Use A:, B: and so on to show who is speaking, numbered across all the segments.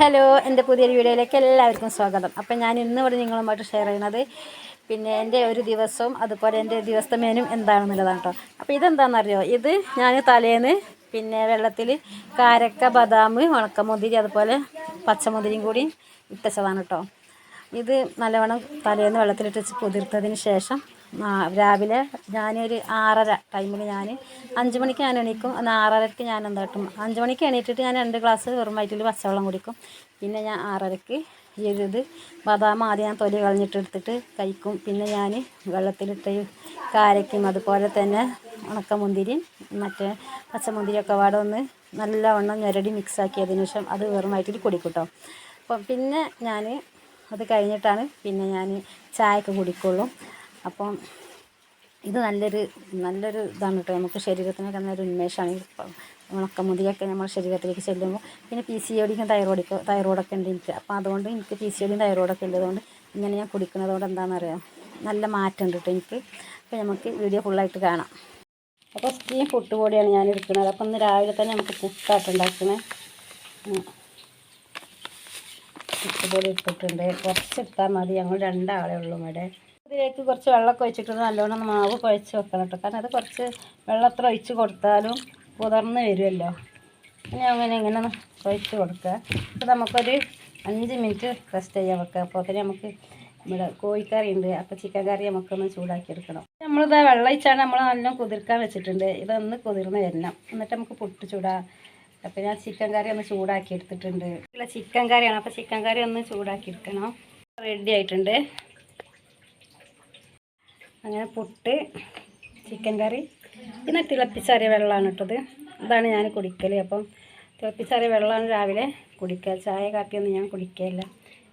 A: Hello എന്റെ പുതിയൊരു വീഡിയോയിലേക്ക് എല്ലാവർക്കും സ്വാഗതം. അപ്പം ഞാൻ ഇന്ന് ഇവിടെ നിങ്ങളുമായിട്ട് ഷെയർ ചെയ്യുന്നത് പിന്നെ എന്റെ ഒരു ദിവസവും അതുപോലെ എന്റെ ദിവസത്തെ എന്താണെന്നുള്ളതാണ് കേട്ടോ അപ്പോൾ ഇതെന്താണെന്നറിയോ? ഇത് ഞാൻ തലേന്ന് പിന്നെ വെള്ളത്തിൽ കാരക്ക ബദാം ഉണക്കമുന്തിരി അതുപോലെ പച്ചമുന്തിരിയും കൂടി ഇട്ടച്ചതാണ് കേട്ടോ ഇത് നല്ലവണ്ണം തലേന്ന് വെള്ളത്തിലിട്ട് കുതിർത്തതിന് ശേഷം രാവിലെ ഞാനൊരു ആറര ടൈമിൽ ഞാൻ അഞ്ച് മണിക്ക് ഞാൻ എണീക്കും. എന്നാൽ ആറരയ്ക്ക് ഞാൻ എന്താട്ടും അഞ്ച് മണിക്ക് എണീറ്റിട്ട് ഞാൻ രണ്ട് ഗ്ലാസ് വെറും വയറ്റിൽ പച്ചവെള്ളം കുടിക്കും. പിന്നെ ഞാൻ ആറരയ്ക്ക് എഴുത് ബദാം ആദ്യം ഞാൻ തൊലി കളഞ്ഞിട്ടെടുത്തിട്ട് കഴിക്കും. പിന്നെ ഞാൻ വെള്ളത്തിലിട്ട് കാരയ്ക്കും. അതുപോലെ തന്നെ ഉണക്ക മുന്തിരി മറ്റേ പച്ചമുന്തിരിയൊക്കെ വാട ഒന്ന് നല്ലവണ്ണം ഞെരടി മിക്സ് ആക്കിയതിന് ശേഷം അത് വെറും വയറ്റിൽ കുടിക്കട്ടോ. കേട്ടോ അപ്പം പിന്നെ ഞാൻ അത് കഴിഞ്ഞിട്ടാണ് പിന്നെ ഞാൻ ചായയൊക്കെ കുടിക്കുള്ളൂ. അപ്പം ഇത് നല്ലൊരു നല്ലൊരു ഇതാണ് കേട്ടോ. നമുക്ക് ശരീരത്തിനൊക്കെ നല്ലൊരു ഉന്മേഷമാണ്. ഇപ്പം ഉണക്കമുതിയൊക്കെ നമ്മൾ ശരീരത്തിലേക്ക് ചെല്ലുമ്പോൾ പിന്നെ പി സി ഒടിക്കും തൈറോയിഡൊക്കെ തൈറോയിഡൊക്കെ ഉണ്ട് എനിക്ക്. അപ്പം അതുകൊണ്ട് എനിക്ക് പി സി ഒടിയും തൈറോയിഡൊക്കെ ഉള്ളതുകൊണ്ട് ഇങ്ങനെ ഞാൻ കുടിക്കുന്നതുകൊണ്ട് എന്താണെന്നറിയാം? നല്ല മാറ്റം ഉണ്ട് കേട്ടോ എനിക്ക്. അപ്പോൾ നമുക്ക് വീഡിയോ ഫുള്ളായിട്ട് കാണാം. അപ്പോൾ സ്റ്റീം പുട്ടുപൊടിയാണ് ഞാൻ എടുക്കുന്നത്. അപ്പോൾ ഇന്ന് രാവിലെ തന്നെ നമുക്ക് പുട്ടായിട്ട് പുട്ട് പൊടി ഇട്ടിട്ടുണ്ട്. കുറച്ച് ഇട്ടാൽ മതി. ഞങ്ങൾ രണ്ടാളേ ഉള്ളൂ ഇവിടെ. ഇതിലേക്ക് കുറച്ച് വെള്ളമൊക്കെ ഒഴിച്ചിട്ട് നല്ലോണം മാവ് കുഴച്ച് വെക്കണം കേട്ടോ. കാരണം അത് കുറച്ച് വെള്ളം അത്ര ഒഴിച്ച് കൊടുത്താലും പുതർന്ന് വരുമല്ലോ. ഇനി അങ്ങനെ ഇങ്ങനെ കുഴച്ച് കൊടുക്കുക. അപ്പോൾ നമുക്കൊരു അഞ്ച് മിനിറ്റ് റെസ്റ്റ് ചെയ്യാൻ വെക്കുക. അപ്പോൾ അതിന് നമുക്ക് ഇവിടെ കോഴിക്കറി ഉണ്ട് അപ്പോൾ ചിക്കൻ കറി നമുക്കൊന്ന് ചൂടാക്കി എടുക്കണം നമ്മളിത് വെള്ളം ഒഴിച്ചാണ് നമ്മൾ നല്ലോണം കുതിർക്കാൻ വെച്ചിട്ടുണ്ട്. ഇതൊന്ന് കുതിർന്ന് വരണം. എന്നിട്ട് നമുക്ക് പുട്ട് ചൂടാം. അപ്പോൾ ഞാൻ ചിക്കൻ കറി ഒന്ന് ചൂടാക്കി എടുത്തിട്ടുണ്ട്. ചിക്കൻ കറിയാണ്. അപ്പോൾ ചിക്കൻ കറി ഒന്ന് ചൂടാക്കി എടുക്കണം. റെഡി ആയിട്ടുണ്ട്. അങ്ങനെ പുട്ട് ചിക്കൻ കറി പിന്നെ തിളപ്പിച്ചാറിയ വെള്ളമാണ് ഇട്ടത്. അതാണ് ഞാൻ കുടിക്കൽ അപ്പം തിളപ്പിച്ചാറിയ വെള്ളമാണ് രാവിലെ കുടിക്കുക. ചായ കാപ്പിയൊന്നും ഞാൻ കുടിക്കുകയില്ല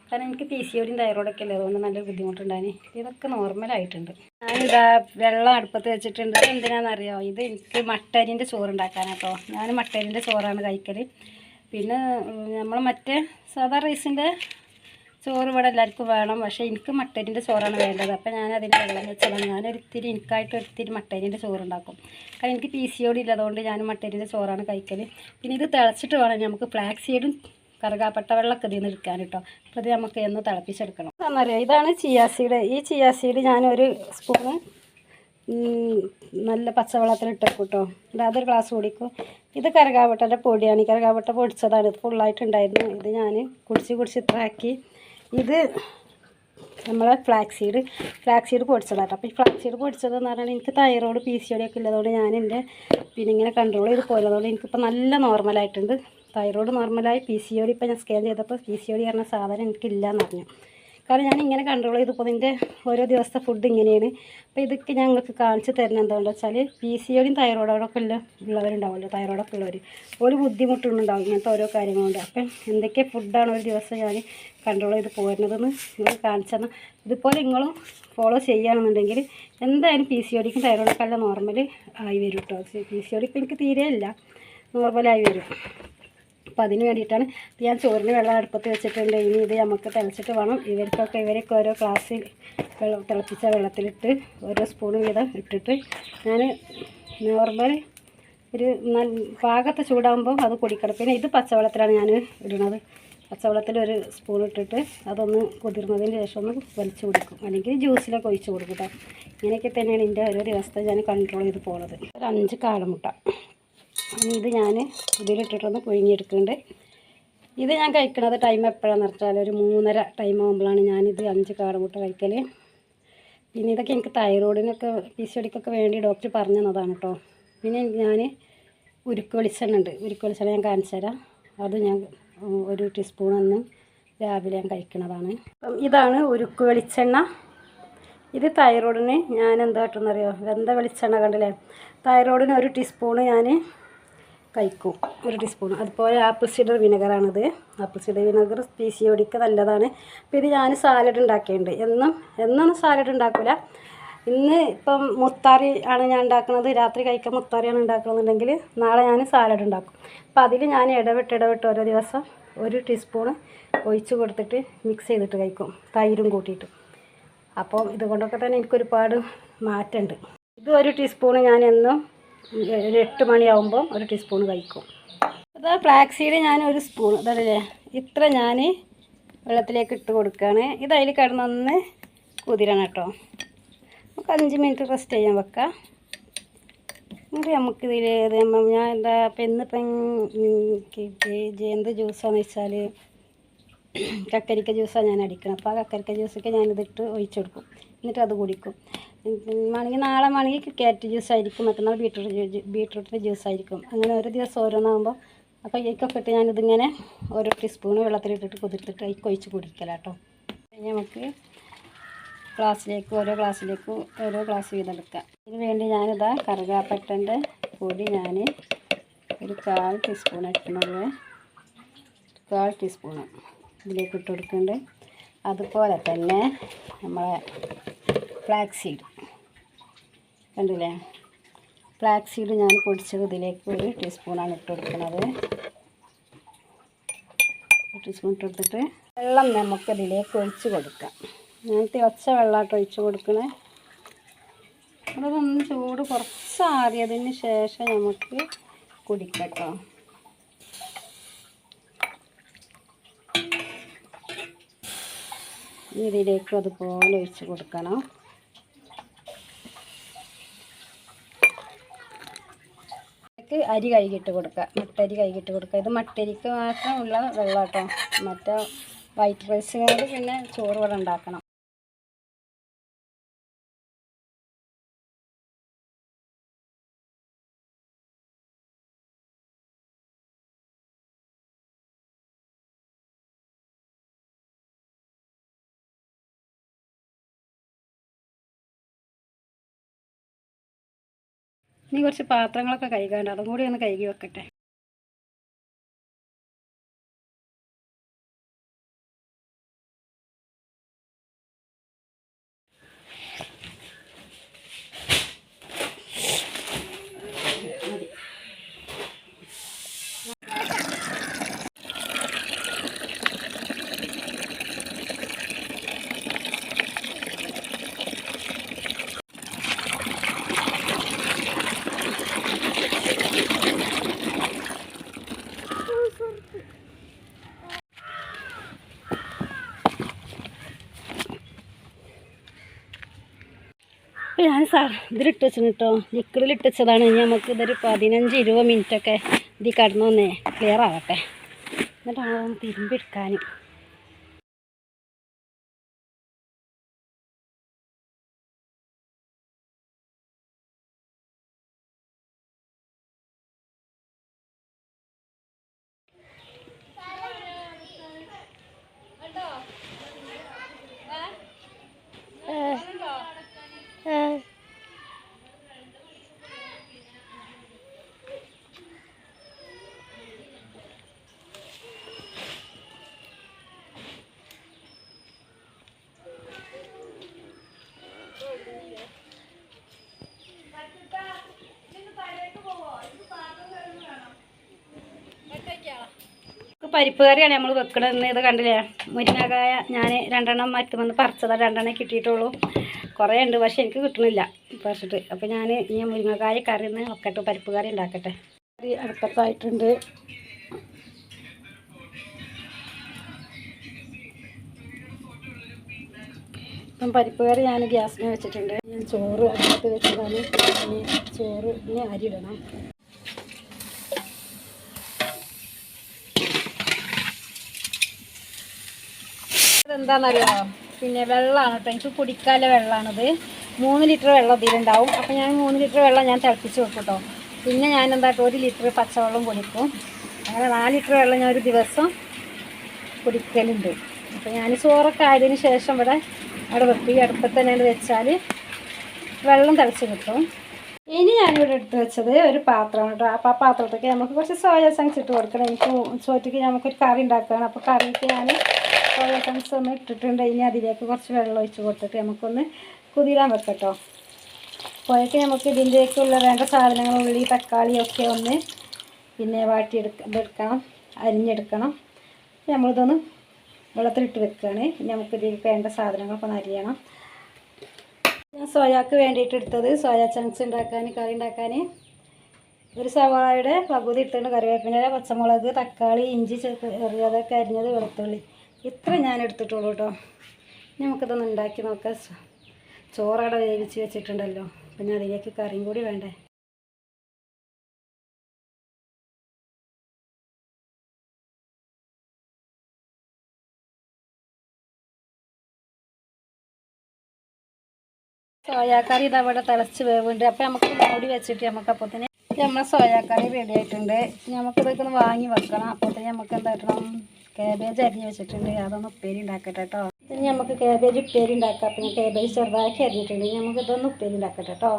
A: കാരണം എനിക്ക് പി സി ഒടിയും തൈറോയിഡൊക്കെ അല്ലേ അതുകൊണ്ട് നല്ല ബുദ്ധിമുട്ടുണ്ടായി ഇതൊക്കെ നോർമലായിട്ടുണ്ട് ഞാനിതാ വെള്ളം അടുപ്പത്ത് വെച്ചിട്ടുണ്ട്. എന്തിനാണെന്നറിയോ ഇത് എനിക്ക് മട്ടരിന്റെ ചോറ് ഉണ്ടാക്കാനാട്ടോ ഞാൻ മട്ടരിന്റെ ചോറാണ് കഴിക്കൽ പിന്നെ നമ്മൾ മറ്റേ സാധാ റൈസിന്റെ ചോറ് ഇവിടെ എല്ലാവർക്കും വേണം. പക്ഷേ എനിക്ക് മട്ടരിന്റെ ചോറാണ് വേണ്ടത്. അപ്പോൾ ഞാൻ അതിന് വെള്ളം വെച്ചതാണ്. ഞാൻ ഇത്തിരി എനിക്കായിട്ട് ഒരിത്തിരി മട്ടരിന്റെ ചോറ് ഉണ്ടാക്കും കാരണം എനിക്ക് പി സി ഓടി ഇല്ലാതുകൊണ്ട് ഞാൻ മട്ടരിന്റെ ചോറാണ് കഴിക്കൽ പിന്നെ ഇത് തിളച്ചിട്ട് വേണം നമുക്ക് ഫ്ലാക്സ് സീഡും കറുകാപ്പട്ട വെള്ളമൊക്കെ ഇതിൽ നിന്ന് എടുക്കാൻ കേട്ടോ. അപ്പോൾ ഇത് നമുക്ക് ഒന്ന് തിളപ്പിച്ചെടുക്കണം. എന്നറിയാം ഇതാണ് ചിയാ സീഡ് ഈ ചിയാ സീഡ് ഞാനൊരു സ്പൂണ് നല്ല പച്ചവെള്ളത്തിലിട്ട് വെക്കും കേട്ടോ. അതൊരു ഗ്ലാസ് കുടിക്കും ഇത് കരകാവട്ടന്റെ പൊടിയാണ്. ഈ കരകാവട്ട പൊടിച്ചതാണ്. ഇത് ഫുള്ളായിട്ടുണ്ടായിരുന്നു ഇത് ഞാൻ കുടിച്ച് കുടിച്ച് ഇത്ര ആക്കി. ഇത് നമ്മളെ ഫ്ലാക്സ് സീഡ് ഫ്ലാക്സ് സീഡ് പൊടിച്ചതാട്ടോ അപ്പോൾ ഈ ഫ്ലാക്സ് സീഡ് പൊടിച്ചതെന്ന് പറഞ്ഞാൽ എനിക്ക് തൈറോയ്ഡ് പി സി ഒക്കെ ഉള്ളതുകൊണ്ട് ഞാൻ എന്റെ പിന്നെ ഇങ്ങനെ കൺട്രോൾ ചെയ്ത് പോയതുകൊണ്ട് എനിക്കിപ്പോൾ നല്ല നോർമലായിട്ടുണ്ട് തൈറോയ്ഡ് നോർമലായി പി സി ഒ ഇപ്പോൾ ഞാൻ സ്കാൻ ചെയ്തപ്പോൾ പി സി ഒ പറഞ്ഞ സാധനം എനിക്കില്ല എന്ന് പറഞ്ഞു കാരണം ഞാൻ ഇങ്ങനെ കൺട്രോൾ ചെയ്ത് പോകുന്നത് എന്റെ ഓരോ ദിവസത്തെ ഫുഡ് ഇങ്ങനെയാണ്. അപ്പോൾ ഇതൊക്കെ ഞങ്ങൾക്ക് കാണിച്ച് തരുന്നത് എന്താണെന്ന് വെച്ചാൽ പി സി ഒടിയും തൈറോയിഡോടൊക്കെ ഉള്ള ഉള്ളവരുണ്ടാവുമല്ലോ തൈറോയിഡൊക്കെ ഉള്ളവർ ഒരു ബുദ്ധിമുട്ടുണ്ടാവും ഇങ്ങനത്തെ ഓരോ കാര്യങ്ങളുണ്ട്. അപ്പം എന്തൊക്കെ ഫുഡാണ് ഒരു ദിവസം ഞാൻ കൺട്രോൾ ചെയ്ത് പോരുന്നതെന്ന് നിങ്ങൾ കാണിച്ചു തന്നാൽ ഇതുപോലെ നിങ്ങളും ഫോളോ ചെയ്യുകയാണെന്നുണ്ടെങ്കിൽ എന്തായാലും പി സി ഒടിക്കും തൈറോയിഡൊക്കെ നോർമൽ ആയി വരും കേട്ടോ പി സി ഒടി ഇപ്പോൾ എനിക്ക് തീരെ നോർമലായി വരും. അപ്പം അതിന് വേണ്ടിയിട്ടാണ്. ഞാൻ ചോറിന് വെള്ളം അടുപ്പത്ത് വെച്ചിട്ടുണ്ട്. ഇനി ഇത് നമുക്ക് തിളച്ചിട്ട് വേണം. ഇവർക്കൊക്കെ ഇവരൊക്കെ ഓരോ ഗ്ലാസ്സിൽ വെള്ളം തിളപ്പിച്ച വെള്ളത്തിലിട്ട് ഓരോ സ്പൂൺ വീതം ഇട്ടിട്ട് ഞാൻ നോർമൽ ഒരു നല്ല പാകത്തെ ചൂടാകുമ്പോൾ അത് കുടിക്കണം പിന്നെ ഇത് പച്ചവെള്ളത്തിലാണ് ഞാൻ ഇടുന്നത്. പച്ചവെള്ളത്തിൽ ഒരു സ്പൂൺ ഇട്ടിട്ട് അതൊന്ന് കുതിർന്നതിന് ശേഷം ഒന്ന് വലിച്ചു കൊടുക്കും. അല്ലെങ്കിൽ ജ്യൂസിലൊക്കെ ഒഴിച്ച് കൊടുക്കും കേട്ടോ ഇങ്ങനെയൊക്കെ തന്നെയാണ് എന്റെ ഓരോ ദിവസത്തെ ഞാൻ കൺട്രോൾ ചെയ്ത് പോകുന്നത് ഒരു അഞ്ച് കാടമുട്ട ഇനി ഇത് ഞാൻ ഇതിലിട്ടിട്ടൊന്ന് പുഴുങ്ങിയെടുക്കുന്നുണ്ട്. ഇത് ഞാൻ കഴിക്കുന്നത് ടൈം എപ്പോഴാണെന്ന് വെച്ചാൽ ഒരു മൂന്നര ടൈം ആകുമ്പോഴാണ് ഞാനിത് അഞ്ച് കാടമുട്ട കഴിക്കൽ പിന്നെ ഇതൊക്കെ എനിക്ക് തൈറോയിഡിനൊക്കെ പി സി ഒടിക്കൊക്കെ വേണ്ടി ഡോക്ടർ പറഞ്ഞു തന്നതാണ് കേട്ടോ പിന്നെ ഞാൻ ഉരുക്ക് വെളിച്ചെണ്ണ ഉണ്ട് ഉരുക്ക് വെളിച്ചെണ്ണ ഞാൻ കാണിച്ചു തരാം. അത് ഞാൻ ഒരു ടീസ്പൂൺ ഒന്നും രാവിലെ ഞാൻ കഴിക്കുന്നതാണ് അപ്പം ഇതാണ് ഉരുക്ക് വെളിച്ചെണ്ണ. ഇത് തൈറോയിഡിന് ഞാൻ എന്താ കിട്ടുന്നറിയോ വെന്ത വെളിച്ചെണ്ണ കണ്ടില്ലേ? തൈറോയിഡിന് ഒരു ടീസ്പൂണ് ഞാൻ കഴിക്കും. ഒരു ടീസ്പൂൺ അതുപോലെ apple cider വിനെഗറാണിത് apple cider vinegar P C ഒടിക്ക് നല്ലതാണ്. അപ്പോൾ ഇത് ഞാൻ സാലഡ് ഉണ്ടാക്കിയിട്ടുണ്ട് എന്നും എന്നൊന്നും സാലഡ് ഉണ്ടാക്കില്ല ഇന്ന് ഇപ്പം മുത്താറി ആണ് ഞാൻ ഉണ്ടാക്കുന്നത് രാത്രി കഴിക്കാൻ മുത്താറിയാണ് ഉണ്ടാക്കണമെന്നുണ്ടെങ്കിൽ നാളെ ഞാൻ സാലഡ് ഉണ്ടാക്കും അപ്പോൾ അതിൽ ഞാൻ ഇടവിട്ട് ഇടവിട്ട് ഓരോ ദിവസം ഒരു ടീസ്പൂണ് ഒഴിച്ച് കൊടുത്തിട്ട് മിക്സ് ചെയ്തിട്ട് കഴിക്കും. തൈരും കൂട്ടിയിട്ട്. അപ്പോൾ ഇതുകൊണ്ടൊക്കെ തന്നെ എനിക്കൊരുപാട് മാറ്റമുണ്ട് ഇത് ഒരു ടീസ്പൂണ് ഞാൻ എന്നും ഒരു എട്ട് മണിയാവുമ്പോൾ ഒരു ടീസ്പൂൺ കഴിക്കും. അതാ ഫ്ലാക്സ് സീഡ് ഞാൻ ഒരു സ്പൂൺ അതല്ലേ? ഇത്ര ഞാൻ വെള്ളത്തിലേക്ക് ഇട്ട് കൊടുക്കുകയാണ് ഇത് അതിൽ കിടന്നൊന്ന് കുതിരണം കേട്ടോ. നമുക്ക് അഞ്ച് മിനിറ്റ് റെസ്റ്റ് ചെയ്യാൻ വെക്കാം. എന്നിട്ട് നമുക്കിതിൽ ഞാൻ എന്താ ഇപ്പം ഇന്നിപ്പം എന്ത് ജ്യൂസാണെന്ന് വെച്ചാൽ കക്കരിക്ക ജ്യൂസാണ് ഞാൻ അടിക്കണം അപ്പോൾ ആ കക്കരിക്ക ജ്യൂസൊക്കെ ഞാനിതിട്ട് ഒഴിച്ചു കൊടുക്കും. എന്നിട്ട് അത് കുടിക്കും. വേണമെങ്കിൽ നാളെ വേണമെങ്കിൽ ക്യാരറ്റ് ജ്യൂസ് ആയിരിക്കും മറ്റന്നാൾ ബീട്രൂട്ട് ബീട്രൂട്ടിന്റെ ജ്യൂസ് ആയിരിക്കും. അങ്ങനെ ഓരോ ദിവസം ഓരോന്നാകുമ്പോൾ അപ്പോൾ ഇതിക്കൊക്കെ ഇട്ട് ഞാനിതിങ്ങനെ ഓരോ ടീസ്പൂണ് വെള്ളത്തിലിട്ടിട്ട് കുതിർത്തിട്ട് അതിൽ കൊഴിച്ച് കുടിക്കലാട്ടോ ഇനി നമുക്ക് ഗ്ലാസ്സിലേക്ക് ഓരോ ഗ്ലാസ്സിലേക്ക് ഓരോ ഗ്ലാസ് വീതം എടുക്കാം ഇതിന് വേണ്ടി ഞാനിതാ കറുകാപ്പട്ടന്റെ പൊടി ഞാൻ ഒരു കാൽ ടീസ്പൂൺ ഇട്ടുന്നത് കാൽ ടീസ്പൂൺ ഇതിലേക്ക് ഇട്ട് കൊടുക്കുന്നുണ്ട്. അതുപോലെ തന്നെ നമ്മളെ ഫ്ലാക്സ് സീഡ് കണ്ടില്ലേ? ഫ്ലാക്സ് സീഡ് ഞാൻ പൊടിച്ചത് ഇതിലേക്ക് ഒരു ടീസ്പൂണാണ് ഇട്ട് കൊടുക്കുന്നത്. ഒരു ടീസ്പൂൺ ഇട്ട് കൊടുത്തിട്ട് വെള്ളം നമുക്ക് ഇതിലേക്ക് ഒഴിച്ച് കൊടുക്കാം. ഞാൻ തിളച്ച വെള്ളമായിട്ട് ഒഴിച്ച് കൊടുക്കണേ. അതൊന്ന് ചൂട് കുറച്ച് ആറിയതിന് ശേഷം നമുക്ക് കുടിക്കട്ടോ. ഇതിലേക്ക് അതുപോലെ ഒഴിച്ച് കൊടുക്കണം ഇതിലേക്ക് അരി കഴുകിയിട്ട് കൊടുക്കുക. മട്ടരി കഴുകിയിട്ട് കൊടുക്കുക. ഇത് മട്ടരിക്ക് മാത്രമുള്ള വെള്ളം കേട്ടോ മറ്റേ വൈറ്റ് റൈസിനോട് പിന്നെ ചോറ് ഇവിടെ ഉണ്ടാക്കണം. ഇനി കുറച്ച് പാത്രങ്ങളൊക്കെ കഴുകാണ്ട് അതും കൂടി ഒന്ന് കഴുകി വെക്കട്ടെ. സാർ ഇതിലിട്ട് വെച്ചു കേട്ടോ ലിക്വിഡിലിട്ട് വെച്ചതാണ്. ഇനി നമുക്ക് ഇതൊരു പതിനഞ്ച് ഇരുപത് മിനിറ്റൊക്കെ ഇതിൽ കടന്നൊന്നേ ക്ലിയർ ആവട്ടെ. എന്നിട്ടാണ് തിരുമ്പെടുക്കാൻ പരിപ്പ് കറിയാണ് നമ്മൾ വെക്കണമെന്ന് ഇത് കണ്ടില്ലേ? മുരിങ്ങക്കായ ഞാൻ രണ്ടെണ്ണം മറ്റുമെന്ന് പറിച്ചതാണ് രണ്ടെണ്ണം കിട്ടിയിട്ടുള്ളൂ. കുറേ ഉണ്ട് പക്ഷേ എനിക്ക് കിട്ടണില്ല പറിച്ചിട്ട്. അപ്പോൾ ഞാൻ ഈ മുരിങ്ങക്കായ കറി ഒന്ന് വെക്കട്ടെ പരിപ്പ് കറി ഉണ്ടാക്കട്ടെ. കറി അടുപ്പത്തായിട്ടുണ്ട്. ഇപ്പം പരിപ്പ് കറി ഞാൻ ഗ്യാസിന് വെച്ചിട്ടുണ്ട്. ഞാൻ ചോറ് അടുപ്പത്ത് വെച്ചതാണ്. ഇനി ചോറ് ഇനി അരി ഇടണം. ഇതെന്താണെന്നറിയോ പിന്നെ വെള്ളമാണ് കേട്ടോ. എനിക്ക് കുടിക്കാനുള്ള വെള്ളമാണിത് മൂന്ന് ലിറ്റർ വെള്ളം ഇതിലുണ്ടാവും. അപ്പോൾ ഞാൻ മൂന്ന് ലിറ്റർ വെള്ളം ഞാൻ തിളപ്പിച്ച് വെക്കും കേട്ടോ. പിന്നെ ഞാൻ എന്താ ഒരു ലിറ്റർ പച്ചവെള്ളം കുടിക്കും. അങ്ങനെ നാല് ലിറ്റർ വെള്ളം ഞാൻ ഒരു ദിവസം കുടിക്കലുണ്ട്. അപ്പോൾ ഞാൻ ചോറൊക്കെ ആയതിന് ശേഷം ഇവിടെ അവിടെ ഈ അടുപ്പത്ത് തന്നെ വെച്ചാൽ വെള്ളം തിളച്ച് കിട്ടും. ഇനി ഞാനിവിടെ എടുത്ത് വെച്ചത് ഒരു പാത്രമാണ് കേട്ടോ. അപ്പോൾ ആ പാത്രത്തേക്ക് നമുക്ക് കുറച്ച് സോയ ഇട്ട് കൊടുക്കണം. എനിക്ക് ചോറ്റയ്ക്ക് നമുക്കൊരു കറി ഉണ്ടാക്കുകയാണ് അപ്പോൾ കറിക്ക് ഞാൻ ചങ്ക്സ് ഒന്ന് ഇട്ടിട്ടുണ്ട്. ഇനി അതിലേക്ക് കുറച്ച് വെള്ളം ഒഴിച്ച് കൊടുത്തിട്ട് നമുക്കൊന്ന് കുതിരാൻ വെക്കട്ടോ. അപ്പോഴേക്ക് നമുക്ക് ഇതിന്റെയൊക്കെയുള്ള വേണ്ട സാധനങ്ങൾ ഉള്ളി തക്കാളി ഒക്കെ ഒന്ന് പിന്നെ വാട്ടിയെടുക്ക ഇതെടുക്കണം അരിഞ്ഞെടുക്കണം. നമ്മളിതൊന്ന് വെള്ളത്തിലിട്ട് വെക്കുകയാണ്. ഇനി നമുക്ക് ഇതിൽ വേണ്ട സാധനങ്ങളൊക്കെ ഒന്ന് അരിയണം. ഞാൻ സോയാക്ക് വേണ്ടിയിട്ട് എടുത്തത്. സോയ ചങ്ക്സ് ഉണ്ടാക്കാൻ കറി ഉണ്ടാക്കാൻ. ഒരു സവാളയുടെ പകുതി ഇട്ടുണ്ട് കറിവേപ്പിന്റെ പച്ചമുളക് തക്കാളി ഇഞ്ചി ചെറിയതൊക്കെ അരിഞ്ഞത് വെളുത്തുള്ളി. ഇത്ര ഞാൻ എടുത്തിട്ടുള്ളൂ കേട്ടോ. നമുക്കിതൊന്ന് ഉണ്ടാക്കി നോക്കാം. ചോറവിടെ വേവിച്ച് വെച്ചിട്ടുണ്ടല്ലോ. പിന്നെ അതിലേക്ക് കറിയും കൂടി വേണ്ടേ? സോയാക്കറി ഇത് അവിടെ തിളച്ച് വേവുണ്ട്. അപ്പോൾ നമുക്ക് മൂടി വെച്ചിട്ട് നമുക്ക് തന്നെ നമ്മളെ സോയാക്കറി റെഡി ആയിട്ടുണ്ട്. നമുക്ക് ഇതൊക്കെ ഒന്ന് വാങ്ങി വെക്കണം. അപ്പോൾ തന്നെ നമുക്ക് എന്താക്കണം കാബേജ് അരിഞ്ഞ് വെച്ചിട്ടുണ്ട്. അതൊന്ന് ഉപ്പേരി ഉണ്ടാക്കട്ടെ കേട്ടോ ഇനി നമുക്ക് കാബേജ് ഉപ്പേരി ഉണ്ടാക്കാം. പിന്നെ കാബേജ് ചെറുതാക്കി അരിഞ്ഞിട്ടുണ്ട്. നമുക്ക് ഇതൊന്ന് ഉപ്പേരി ഉണ്ടാക്കട്ടെ കേട്ടോ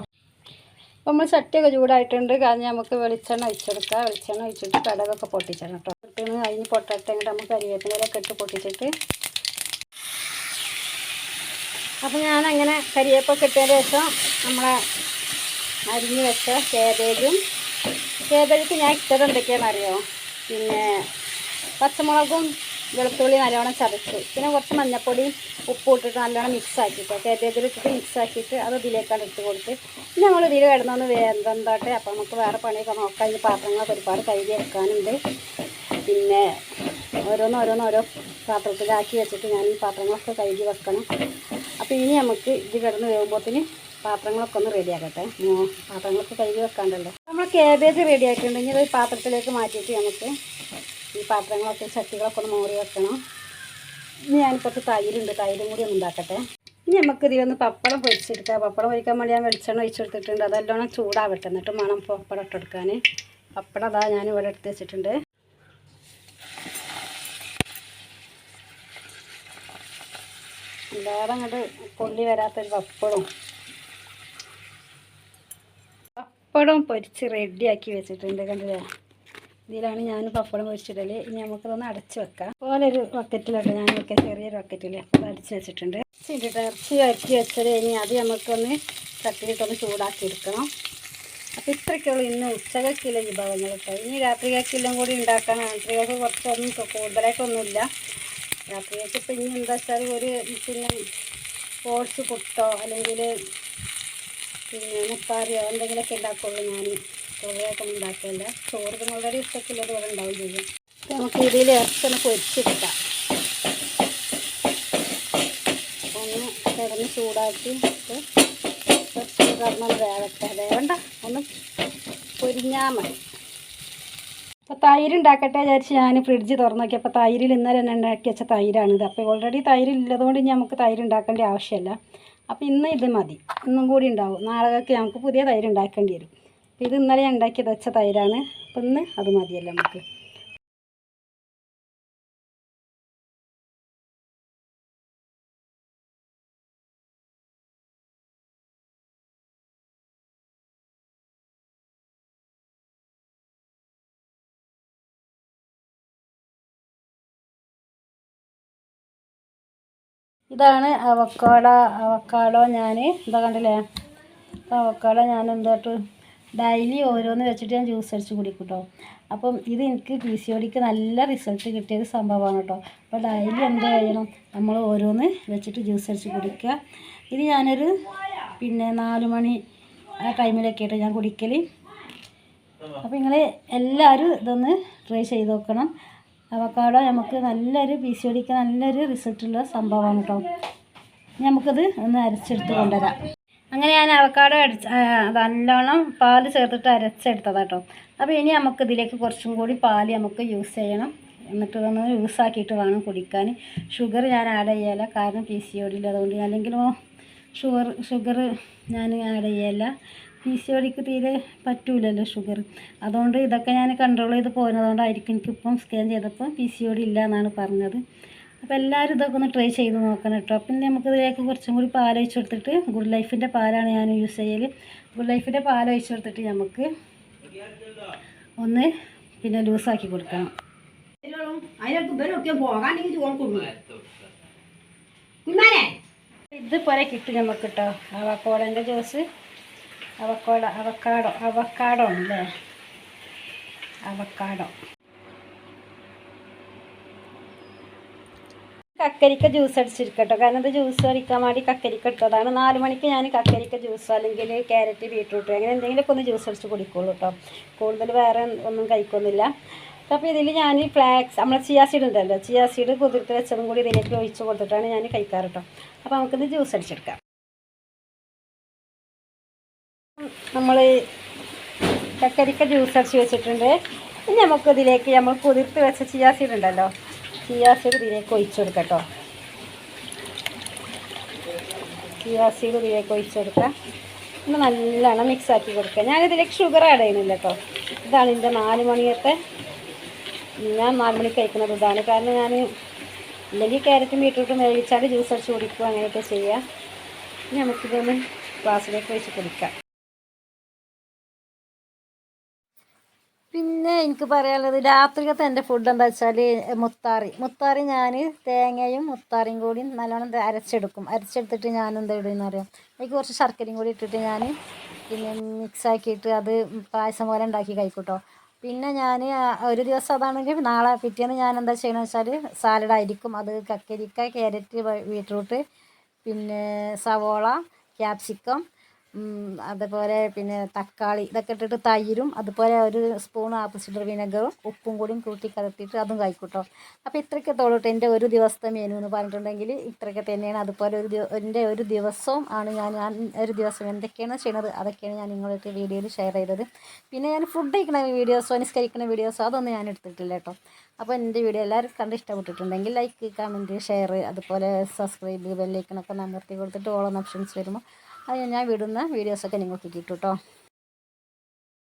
A: അപ്പോൾ നമ്മൾ ചട്ടിയൊക്കെ ചൂടായിട്ടുണ്ട്. കാരണം നമുക്ക് വെളിച്ചെണ്ണ ഒഴിച്ചെടുക്കാം. വെളിച്ചെണ്ണ ഒഴിച്ചിട്ട് കടകൊക്കെ പൊട്ടിച്ചാണ് കേട്ടോ അതിന് പൊട്ടട്ടെ നമുക്ക് കരിവേപ്പിലൊക്കെ ഇട്ട് പൊട്ടിച്ചിട്ട്. അപ്പോൾ ഞാനങ്ങനെ അങ്ങനെ കരിവേപ്പൊക്കെ ഇട്ടതിന് ശേഷം നമ്മളെ അരിഞ്ഞ് വെച്ച കേബേജും കേബേജ് ഞാൻ ഇട്ടത് എന്തൊക്കെയാണെന്നറിയോ? പിന്നെ പച്ചമുളകും വെളുത്തുള്ളി നല്ലോണം ചതച്ചു. പിന്നെ കുറച്ച് മഞ്ഞൾപ്പൊടി ഉപ്പ് ഇട്ടിട്ട് നല്ലോണം മിക്സ് ആക്കിയിട്ട് ഇട്ടിട്ട് മിക്സ് ആക്കിയിട്ട് അത് ഇതിലേക്കാണ് ഇട്ട് കൊടുത്ത്. പിന്നെ നമ്മൾ ഇതിൽ കിടന്നൊന്ന് വേന്തോട്ടെ അപ്പോൾ നമുക്ക് വേറെ പണിയൊക്കെ നോക്കാം. ഈ പാത്രങ്ങളൊക്കെ ഒരുപാട് കഴുകി വെക്കാനുണ്ട് പിന്നെ ഓരോന്ന് ഓരോന്ന് ഓരോ പാത്രത്തിലാക്കി വെച്ചിട്ട് ഞാൻ ഈ പാത്രങ്ങളൊക്കെ കഴുകി വെക്കണം. അപ്പോൾ ഇനി നമുക്ക് ഇത് കിടന്ന് വേകുമ്പോഴത്തേന് പാത്രങ്ങളൊക്കെ ഒന്ന് റെഡിയാക്കട്ടെ പാത്രങ്ങളൊക്കെ കഴുകി വെക്കാണ്ടല്ലോ. നമ്മൾ കേബേജ് റെഡി ആയിട്ടുണ്ട്. ഇനി ഇത് പാത്രത്തിലേക്ക് മാറ്റിയിട്ട് നമുക്ക് ഈ പാത്രങ്ങളൊക്കെ ചട്ടികളൊക്കെ ഒന്ന് മോറി വെക്കണം. ഇനി ഞാൻ കുറച്ച് തൈരുണ്ട്. തൈരും കൂടി ഒന്ന് ഉണ്ടാക്കട്ടെ. ഇനി നമുക്ക് ഇതിലൊന്ന് പപ്പടം പൊരിച്ചെടുക്കാം. പപ്പടം പൊരിക്കാൻ വേണ്ടി ഞാൻ വെളിച്ചെണ്ണ ഒഴിച്ചെടുത്തിട്ടുണ്ട് അതെല്ലാം ചൂടാവട്ടെ. എന്നിട്ട് മണം പപ്പടം ഇട്ടെടുക്കാൻ പപ്പടം അതാ ഞാൻ ഇവിടെ എടുത്ത് വെച്ചിട്ടുണ്ട്. വേറെ അങ്ങോട്ട് പൊള്ളി വരാത്തൊരു പപ്പടവും പപ്പടം പൊരിച്ച് റെഡിയാക്കി വെച്ചിട്ടുണ്ട് കണ്ടില്ലേ? ഇതിലാണ് ഞാൻ പപ്പടം പൊരിച്ചിടൽ. ഇനി നമുക്കതൊന്ന് അടച്ചു വെക്കാം. പോലെ ഒരു ബക്കറ്റിലോട്ട് ഞാൻ വെക്കുക ചെറിയൊരു ബക്കറ്റിൽ അടച്ചു വെച്ചിട്ടുണ്ട്. ഇട്ടിട്ട് ഇറച്ചി അരച്ചി വെച്ചത് ഇനി അത് നമുക്കൊന്ന് ചട്ടിയിട്ടൊന്ന് ചൂടാക്കി എടുക്കണം. അപ്പോൾ ഇത്രയ്ക്കുള്ളൂ ഇന്ന് ഉച്ചകൾക്കുള്ള വിഭവങ്ങൾ കേട്ടോ. ഇനി രാത്രികൾക്കെല്ലാം കൂടി ഉണ്ടാക്കാൻ രാത്രികൾക്ക് കുറച്ചൊന്നും കൂടുതലായിട്ടൊന്നുമില്ല രാത്രികൾക്ക് ഇപ്പം ഇനി എന്താ വെച്ചാൽ ഒരു പിന്നെ ഓട്സ് പുട്ടോ അല്ലെങ്കിൽ പിന്നെ മുത്താറിയോ എന്തെങ്കിലുമൊക്കെ ഉണ്ടാക്കുള്ളൂ ഞാൻ കൂടുതലായിട്ടൊന്നും ഉണ്ടാക്കില്ല ചോറ് നിങ്ങളുടെ ഇഷ്ടത്തിലുള്ളത് ഇവിടെ ഉണ്ടാവും ചെയ്യും. നമുക്ക് ഇതിൽ ഇറച്ചൊന്ന് പൊരിച്ചെടുക്കാം. ഒന്ന് കിടന്ന് ചൂടാക്കി കുറച്ച് വേണ്ട വേവട്ടെ. വേവണ്ട ഒന്ന് പൊരിഞ്ഞാൽ മതി. അപ്പോൾ തൈര് ഉണ്ടാക്കട്ടെ വിചാരിച്ച് ഞാൻ ഫ്രിഡ്ജ് തുറന്ന് നോക്കിയപ്പോൾ തൈരിൽ ഇന്നലെ തന്നെ ഉണ്ടാക്കി വെച്ച തൈരാണിത് അപ്പോൾ ഓൾറെഡി തൈര് ഇല്ലതുകൊണ്ട് ഇനി നമുക്ക് തൈര് ഉണ്ടാക്കേണ്ട ആവശ്യമില്ല. അപ്പോൾ ഇന്ന് ഇത് മതി. ഇന്നും കൂടി ഉണ്ടാവും. നാളെ നമുക്ക് പുതിയ തൈര് ഉണ്ടാക്കേണ്ടി വരും. ഇത് ഇന്നലെ ഉണ്ടാക്കി വെച്ച തൈരാണ്. അപ്പം ഇന്ന് അത് മതിയല്ലോ നമുക്ക്. ഇതാണ് അവക്കാട അവക്കാടോ ഞാൻ എന്താ കണ്ടില്ലേ? അവക്കാടോ ഞാൻ എന്തായിട്ട് ഡെയിലി ഓരോന്ന് വെച്ചിട്ട് ഞാൻ ജ്യൂസ് അടിച്ച് കുടിക്കും കേട്ടോ അപ്പം ഇത് എനിക്ക് പി സി ഒടിക്ക് നല്ല റിസൾട്ട് കിട്ടിയൊരു സംഭവമാണ് കേട്ടോ. അപ്പോൾ ഡെയിലി എന്ത് കഴിയണം? നമ്മൾ ഓരോന്ന് വെച്ചിട്ട് ജ്യൂസ് അടിച്ച് കുടിക്കുക. ഇത് ഞാനൊരു പിന്നെ നാല് മണി ആ ടൈമിലൊക്കെ ആയിട്ട് ഞാൻ കുടിക്കൽ അപ്പോൾ നിങ്ങൾ എല്ലാവരും ഇതൊന്ന് ട്രൈ ചെയ്ത് നോക്കണം. അവക്കാടോ നമുക്ക് നല്ലൊരു പി സി ഒടിക്ക് നല്ലൊരു റിസൾട്ടുള്ള സംഭവമാണ് കേട്ടോ. നമുക്കത് ഒന്ന് അരച്ചെടുത്ത് കൊണ്ടുവരാം. അങ്ങനെ ഞാൻ അവക്കാടോ അടിച്ച് നല്ലോണം പാൽ ചേർത്തിട്ട് അരച്ചെടുത്തതാണ് കേട്ടോ അപ്പോൾ ഇനി നമുക്ക് ഇതിലേക്ക് കുറച്ചും കൂടി പാൽ നമുക്ക് യൂസ് ചെയ്യണം. എന്നിട്ട് ഇതൊന്ന് യൂസ് ആക്കിയിട്ട് വേണം കുടിക്കാൻ. ഷുഗർ ഞാൻ ആഡ് ചെയ്യല. കാരണം പി സി ഒടിയിൽ അതുകൊണ്ട് അല്ലെങ്കിലും ഷുഗർ ഷുഗർ ഞാൻ ആഡ് ചെയ്യല്ല പി സി ഒടിക്ക് തീരെ പറ്റൂലല്ലോ ഷുഗർ അതുകൊണ്ട് ഇതൊക്കെ ഞാൻ കൺട്രോൾ ചെയ്ത് പോകുന്നതുകൊണ്ടായിരിക്കും എനിക്കിപ്പം സ്കാൻ ചെയ്തപ്പോൾ പി സി ഒടി ഇല്ല എന്നാണ് പറഞ്ഞത്. അപ്പോൾ എല്ലാവരും ഇതൊക്കെ ഒന്ന് ട്രൈ ചെയ്ത് നോക്കണം കേട്ടോ. പിന്നെ നമുക്ക് ഇതിലേക്ക് കുറച്ചും കൂടി പാൽ ഒഴിച്ച് കൊടുത്തിട്ട് ഗുഡ് ലൈഫിന്റെ പാലാണ് ഞാൻ യൂസ് ചെയ്യൽ ഗുഡ് ലൈഫിന്റെ പാൽ ഒഴിച്ച് കൊടുത്തിട്ട് നമുക്ക് ഒന്ന് പിന്നെ ലൂസാക്കി കൊടുക്കണം ഇതുപോലെ കിട്ടും നമുക്ക് കേട്ടോ. അവക്കോടന്റെ ജ്യൂസ് അവക്കോട അവക്കാടോ അവക്കാടോ അല്ലേ അവക്കാടോ. കക്കരിക്ക ജ്യൂസ് അടിച്ചിരിക്കട്ടോ. കാരണം ഇത് ജ്യൂസ് അടിക്കാൻ വേണ്ടി കക്കരിക്ക ഇട്ടതാണ്. നാല് മണിക്ക് ഞാൻ കക്കരിക്ക ജ്യൂസ് അല്ലെങ്കിൽ ക്യാരറ്റ് ബീട്രൂട്ട് അങ്ങനെ എന്തെങ്കിലുമൊക്കെ ഒന്ന് ജ്യൂസ് അടിച്ച് കുടിക്കുള്ളൂ കേട്ടോ കൂടുതൽ വേറെ ഒന്നും കഴിക്കൊന്നുമില്ല. അപ്പോൾ ഇതിൽ ഞാൻ ഫ്ലാക്സ് നമ്മളെ ചിയാ സീഡ് ഉണ്ടല്ലോ ചിയാ സീഡ് കുതിർത്ത് വെച്ചതും കൂടി ഇതിലേക്ക് ഒഴിച്ച് കൊടുത്തിട്ടാണ് ഞാൻ കഴിക്കാറ് കേട്ടോ അപ്പോൾ നമുക്കിത് ജ്യൂസ് അടിച്ചെടുക്കാം. നമ്മൾ കക്കരിക്ക ജ്യൂസ് അടിച്ച് വെച്ചിട്ടുണ്ട്. ഇനി നമുക്കിതിലേക്ക് നമ്മൾ കുതിർത്ത് വെച്ച ചിയാ സീഡ് ഉണ്ടല്ലോ ചിയാ സീഡ് ഇതിലേക്ക് ഒഴിച്ചു കൊടുക്കാം സീഡ് ഇതിലേക്ക് ഒഴിച്ചു കൊടുക്കാം ഒന്ന് നല്ലോണം മിക്സ് ആക്കി കൊടുക്കുക ഞാനിതിലേക്ക് ഷുഗർ ആഡ് ചെയ്യുന്നില്ല കേട്ടോ ഇതാണ് എന്റെ നാല് മണിയത്തെ ഞാൻ നാല് മണി കഴിക്കുന്നത് ഇതാണ് കാരണം ഞാൻ ഇല്ലെങ്കിൽ ക്യാരറ്റും ബീട്രൂട്ടും വേവിച്ചാൽ ജ്യൂസ് അടിച്ച് കുടിക്കുക അങ്ങനെയൊക്കെ ചെയ്യുക നമുക്കിതൊന്ന് ഗ്ലാസ്സിലേക്ക് വെച്ച് കുടിക്കാം പിന്നെ എനിക്ക് പറയാനുള്ളത് രാത്രിക്കത്തെ എന്റെ ഫുഡ് എന്താ വെച്ചാൽ മുത്താറി. മുത്താറി ഞാൻ തേങ്ങയും മുത്താറിയും കൂടി നല്ലോണം അരച്ചെടുക്കും. അരച്ചെടുത്തിട്ട് ഞാൻ എന്താ ഇടുമെന്ന് അറിയാം? എനിക്ക് കുറച്ച് ശർക്കരയും കൂടി ഇട്ടിട്ട് ഞാൻ പിന്നെ മിക്സ് ആക്കിയിട്ട് അത് പായസം പോലെ ഉണ്ടാക്കി കഴിക്കൂട്ടോ. പിന്നെ ഞാൻ ഒരു ദിവസം അതാണെങ്കിൽ നാളെ പിറ്റേന്ന് ഞാൻ എന്താ ചെയ്യണമെന്ന് വെച്ചാൽ സാലഡ് ആയിരിക്കും. അത് കക്കരിക്ക ക്യാരറ്റ് ബീട്രൂട്ട് പിന്നെ സവോള ക്യാപ്സിക്കം അതുപോലെ പിന്നെ തക്കാളി ഇതൊക്കെ ഇട്ടിട്ട് തൈരും അതുപോലെ ഒരു സ്പൂൺ ആപ്പിൾ സിഡർ വിനെഗറും ഉപ്പും കൂടി കൂട്ടി കലർത്തിയിട്ട് അതും കഴിക്കൂട്ടോ. അപ്പോൾ ഇത്രയൊക്കെ എന്റെ ഒരു ദിവസത്തെ മെനു എന്ന് പറഞ്ഞിട്ടുണ്ടെങ്കിൽ ഇത്രയൊക്കെ തന്നെയാണ്. അതുപോലെ ഒരു എന്റെ ഒരു ദിവസവും ആണ് ഞാൻ ഞാൻ ഒരു ദിവസം എന്തൊക്കെയാണ് ചെയ്യണത് അതൊക്കെയാണ് ഞാൻ നിങ്ങളൊക്കെ വീഡിയോയിൽ ഷെയർ ചെയ്തത്. പിന്നെ ഞാൻ ഫുഡ് കഴിക്കുന്ന വീഡിയോസോ നിസ്കരിക്കുന്ന വീഡിയോസോ അതൊന്നും ഞാൻ എടുത്തിട്ടില്ല കേട്ടോ അപ്പോൾ എന്റെ വീഡിയോ എല്ലാവരും കണ്ട് ഇഷ്ടപ്പെട്ടിട്ടുണ്ടെങ്കിൽ ലൈക്ക് കമന്റ് ഷെയർ അതുപോലെ സബ്സ്ക്രൈബ് ബെല്ലൈക്കണൊക്കെ അമർത്തി കൊടുത്തിട്ട് ഓളം ഓപ്ഷൻസ് വരുമ്പോൾ അത് ഞാൻ വിടുന്ന വീഡിയോസൊക്കെ നിങ്ങൾക്ക് കിട്ടും കേട്ടോ